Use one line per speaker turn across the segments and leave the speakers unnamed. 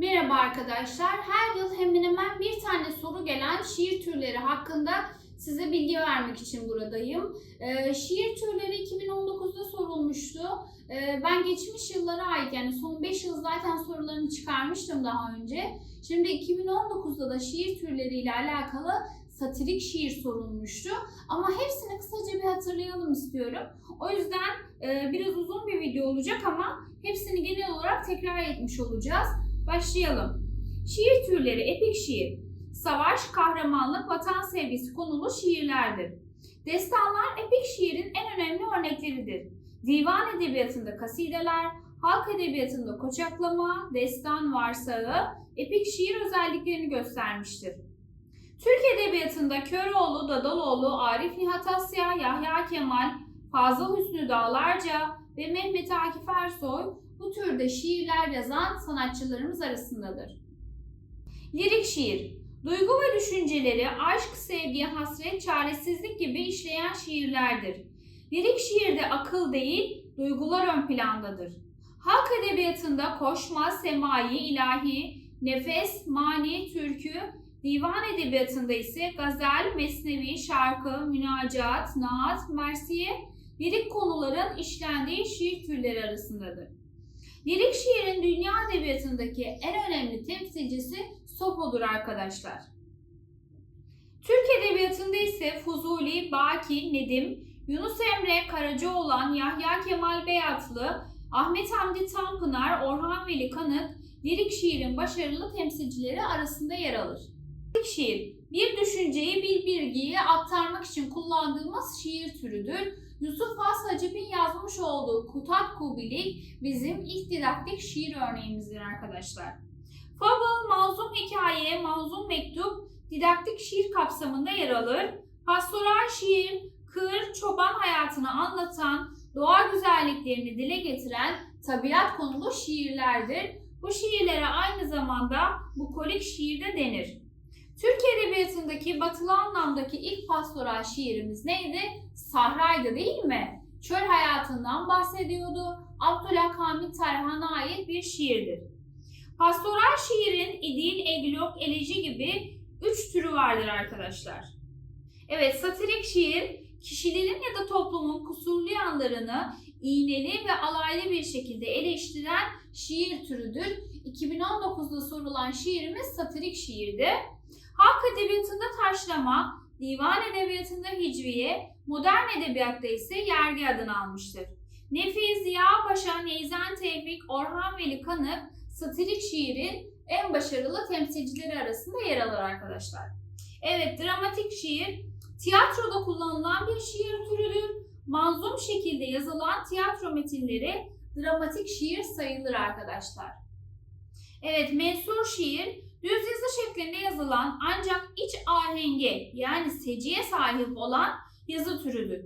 Merhaba arkadaşlar. Her yıl hemen hemen bir tane soru gelen şiir türleri hakkında size bilgi vermek için buradayım. Ee, şiir türleri 2019'da sorulmuştu. Ee, ben geçmiş yıllara ait yani son 5 yıl zaten sorularını çıkarmıştım daha önce. Şimdi 2019'da da şiir türleriyle alakalı satirik şiir sorulmuştu. Ama hepsini kısaca bir hatırlayalım istiyorum. O yüzden e, biraz uzun bir video olacak ama hepsini genel olarak tekrar etmiş olacağız. Başlayalım. Şiir türleri epik şiir. Savaş, kahramanlık, vatan sevgisi konulu şiirlerdir. Destanlar epik şiirin en önemli örnekleridir. Divan edebiyatında kasideler, halk edebiyatında koçaklama, destan varsağı, epik şiir özelliklerini göstermiştir. Türk edebiyatında Köroğlu, Dadaloğlu, Arif Nihat Asya, Yahya Kemal, Fazıl Hüsnü Dağlarca ve Mehmet Akif Ersoy bu türde şiirler yazan sanatçılarımız arasındadır. Lirik şiir, duygu ve düşünceleri aşk, sevgi, hasret, çaresizlik gibi işleyen şiirlerdir. Lirik şiirde akıl değil, duygular ön plandadır. Halk edebiyatında koşma, semai, ilahi, nefes, mani, türkü, divan edebiyatında ise gazel, mesnevi, şarkı, münacat, naat, mersiye, lirik konuların işlendiği şiir türleri arasındadır. Lirik şiirin dünya edebiyatındaki en önemli temsilcisi Sofo'dur arkadaşlar. Türk edebiyatında ise Fuzuli, Baki, Nedim, Yunus Emre Karacaoğlan, Yahya Kemal Beyatlı, Ahmet Hamdi Tanpınar, Orhan Veli Kanık, lirik şiirin başarılı temsilcileri arasında yer alır. Lirik şiir, bir düşünceyi bir bilgiye aktarmak için kullandığımız şiir türüdür. Yusuf Has Hacip'in yazmış olduğu Kutat Kubilik bizim ilk didaktik şiir örneğimizdir arkadaşlar. Fable, manzum hikaye, manzum mektup didaktik şiir kapsamında yer alır. Pastoral şiir, kır, çoban hayatını anlatan, doğa güzelliklerini dile getiren tabiat konulu şiirlerdir. Bu şiirlere aynı zamanda bukolik şiir de denir. Türk Edebiyatı'ndaki batılı anlamdaki ilk pastoral şiirimiz neydi? Sahra'ydı değil mi? Çöl hayatından bahsediyordu. Abdülhamit Tarhan'a ait bir şiirdir. Pastoral şiirin idil, eglok, eleji gibi üç türü vardır arkadaşlar. Evet, satirik şiir kişilerin ya da toplumun kusurlu yanlarını iğneli ve alaylı bir şekilde eleştiren şiir türüdür. 2019'da sorulan şiirimiz satirik şiirdi. Halk edebiyatında taşlama, divan edebiyatında hicviye, modern edebiyatta ise yergi adını almıştır. Nefi, Ziya Paşa, Neyzen Tevfik, Orhan Veli Kanık, satirik şiirin en başarılı temsilcileri arasında yer alır arkadaşlar. Evet, dramatik şiir, tiyatroda kullanılan bir şiir türüdür. Manzum şekilde yazılan tiyatro metinleri dramatik şiir sayılır arkadaşlar. Evet, mensur şiir, düz yazı şeklinde yazılan ancak iç ahenge yani seciye sahip olan yazı türüdür.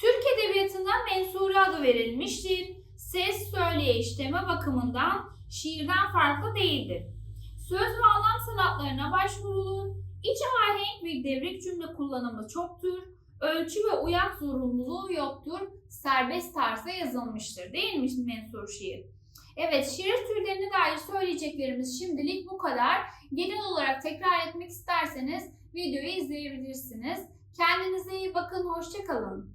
Türk edebiyatında mensure adı verilmiştir. Ses, söyleyiş, tema bakımından şiirden farklı değildir. Söz ve anlam sanatlarına başvurulur. İç ahenk ve devrik cümle kullanımı çoktur. Ölçü ve uyak zorunluluğu yoktur. Serbest tarzda yazılmıştır. Değil mi mensur şiir? Evet, şiir türlerine dair söyleyeceklerimiz şimdilik bu kadar. Genel olarak tekrar etmek isterseniz videoyu izleyebilirsiniz. Kendinize iyi bakın, hoşçakalın.